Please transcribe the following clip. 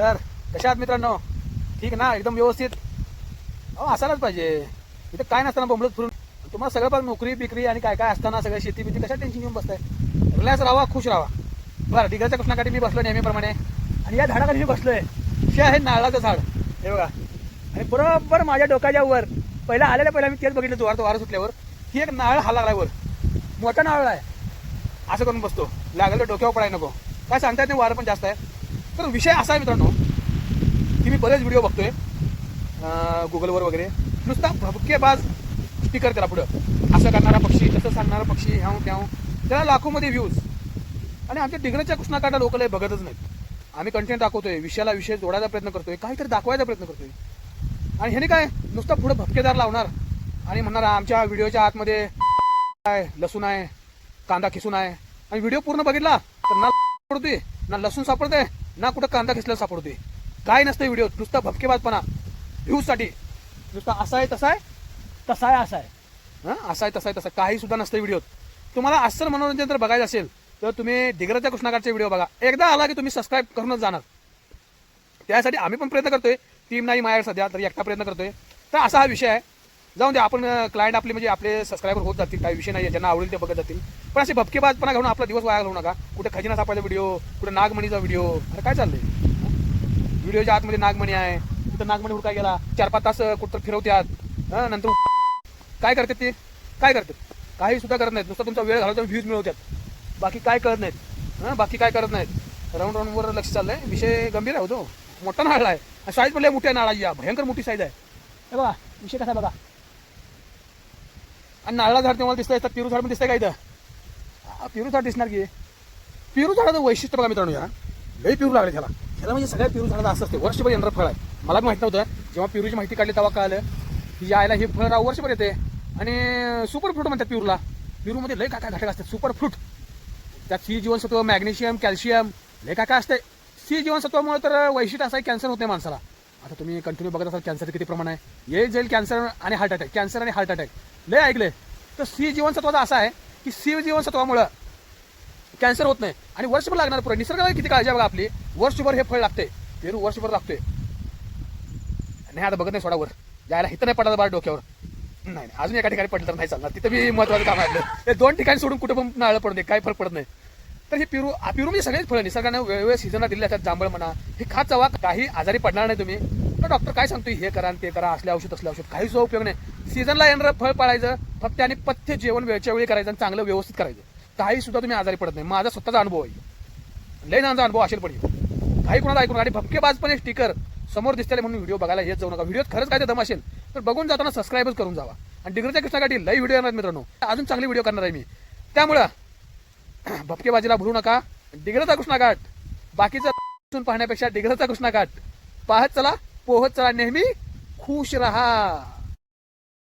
तर कशा आहात मित्रांनो? ठीक ना? एकदम व्यवस्थित? अहो असायलाच पाहिजे. इथं काय नसताना बोंबलत फिरून. तुम्हाला सगळं पण नोकरी बिकरी आणि काय काय असताना सगळं शेती बिती कशा टेन्शन घेऊन बसताय? रिलॅक्स राहा खुश राहा. बरं डिग्रच्या कृष्णाकाठी मी बसलो नेहमीप्रमाणे. आणि या झाडाखाली मी बसलोय. हे आहे नारळाचं झाड. हे बघा. आणि बरोबर माझ्या डोक्याच्या वर पहिला आलेल्या पहिला मी तेच बघितलं जोरात वारं सुटल्यावर. ही एक नारळ हा लागला वर. मोठा नारळ आहे. असं करून बसतो. लागलं तर डोक्यावर पडायला नको. काय सांगता येत नाही वारं पण जास्त आहे. तर विषय असा आहे मित्रांनो की मी बरेच व्हिडिओ बघतोय गुगलवर वगैरे. नुसता भबकेबाज स्पीकर त्याला पुढं. असं करणारा पक्षी तसं सांगणारा पक्षी ह्याव त्याव त्याला लाखोमध्ये व्ह्यूज आणि आमच्या डिग्रजच्या कृष्णाकाठा लोकल लय बघतच नाहीत. आम्ही कंटेंट दाखवतोय विषयाला विषय जोडायचा प्रयत्न करतोय काहीतरी दाखवायचा प्रयत्न करतोय. आणि ह्याने काय? नुसतं पुढं भपकेदार लावणार. आणि म्हणणार आमच्या व्हिडिओच्या आतमध्ये काय? लसूण आहे कांदा खिसून आहे. आणि व्हिडिओ पूर्ण बघितला तर ना सापडतोय ना लसूण सापडतोय. ना कुठं कांदा खिसला सापडतोय. काय नसतं व्हिडिओ नुसता भपकेबाजपणा. व्ह्यूजसाठी नुसता असा आहे तसा आहे तसा आहे असा आहे. हां? असा आहे तसा आहे तसा काही सुद्धा नसतं व्हिडिओत तुम्हाला असं मनोरंजन जर बघायचं असेल तर तुम्ही दिग्रजच्या कृष्णाकारचे व्हिडिओ बघा. एकदा आला की तुम्ही सबस्क्राईब करूनच जाणार. त्यासाठी आम्ही पण प्रयत्न करतोय. टीम नाही माझ्या सध्या तरी एकटा प्रयत्न करतोय. तर असा हा विषय आहे. जाऊन द्या आपण क्लायंट आपले म्हणजे आपले सबस्क्रायबर होत जातील काही विषय नाही ज्यांना आवडेल ते बघत जातील. पण असे भपकेबाजपणा घेऊन आपला दिवस वाया घालू नका. कुठे खजिना सापायचा व्हिडिओ कुठे नागमणीचा व्हिडिओ अरे काय चाललंय? व्हिडिओच्या आतमध्ये नागमणी आहे. तिथं नागमणी हुडका गेला. चार पाच तास कुठं फिरवत्यात. हं, नंतर काय करतात ते? काय करतात? काही सुद्धा करत नाहीत. नुसतं तुमचा वेळ घालवता व्ह्यूज मिळवतात बाकी काय करत नाहीत? हां बाकी काय करत नाहीत? राऊंड राऊंडवर लक्ष चाललंय. विषय गंभीर आहे होतो मोठा नाळा आहे. साईज म्हणजे मोठ्या नाळा या भयंकर मोठी साईज आहे. हे बघा विषय कसा आहे बघा. आणि नारळा झाड तुम्हाला दिसतंय तर पेरू झाड पण दिसतंय का इथं? पिरू पेरू झाड दिसणार की. पेरू झाडाचं वैशिष्ट्य बघा मित्रांनो या. लई पेरू लागले त्याला. त्याला म्हणजे सगळ्या पेरू झाडाचं असं असते वर्षभर येणारं फळ आहे. मला माहीत माहीत नव्हतं. जेव्हा पेरूची माहिती काढली तेव्हा कळलं की यायला हे फळ राव वर्षभर येते. आणि सुपर फ्रूट म्हणतात पिरूला. पेरूमध्ये लय काय काय घटक असतात? सुपर फ्रूट त्यात सी जीवनसत्व मॅग्नेशियम कॅल्शियम लय काय काय असते सी जीवनसत्वामुळे तर वैशिष्ट्य असं आहे कॅन्सर होते माणसाला. आता तुम्ही कंटिन्यू बघत असाल कॅन्सर किती प्रमाण आहे. ये जाईल कॅन्सर आणि हार्ट अटॅक कॅन्सर आणि हार्ट अटॅक लय ऐकले तर सी जीवनसत्वाचा असा आहे की सी जीवनसत्वामुळं कॅन्सर होत नाही. आणि वर्षभर लागणार पुढे. निसर्गाला किती काळजी बघा आपली. वर्षभर हे फळ लागते पेरू वर्षभर लागते नाही आता बघत नाही सोडावर जायला इथं नाही पडलं बाळ डोक्यावर. नाही नाही अजून एका ठिकाणी पडलं तर नाही चालणार. तिथं मी महत्वाचं काम आहे हे दोन ठिकाणी सोडून कुठं पण नाळं नाही काही फरक पडत नाही. तर हे पिरू पिरू म्हणजे सगळेच फळं निसर्गाने वेगवेगळ्या सीझनला दिले असतात जांभळ म्हणा. हे खात जावा काही आजारी पडणार नाही तुम्ही. तर डॉक्टर काय सांगतोय? हे करा आणि ते करा असले औषध असले औषध. काही सुद्धा उपयोग नाही. सीझनला येणारं फळ पाळायचं फक्त आणि पथ्य जेवण वेळच्या वेळी करायचं आणि चांगलं व्यवस्थित करायचं. काही सुद्धा तुम्ही आजारी पडत नाही. माझा स्वतःचा अनुभव आहे. लय नाचा अनुभव असेल पडेल काही कोणाला ऐकून आणि भपकेबाजपणे स्टिकर समोर दिसतेले म्हणून व्हिडिओ बघायला येत जाऊ नका. व्हिडिओ खरंच काय दम असेल तर बघून जाताना सबस्क्राईबच करून जावा. आणि डिग्रीच्या कृष्णासाठी लई व्हिडिओ येणार मित्रांनो. अजून चांगले व्हिडिओ करणार आहे मी. त्यामुळं भपकेबाजीला भरू नका. डिग्रचा कृष्णाघाट बाकीचं पाहण्यापेक्षा डिग्रचा कृष्णाघाट पाहत चला पोहत चला. नेहमी खुश रहा.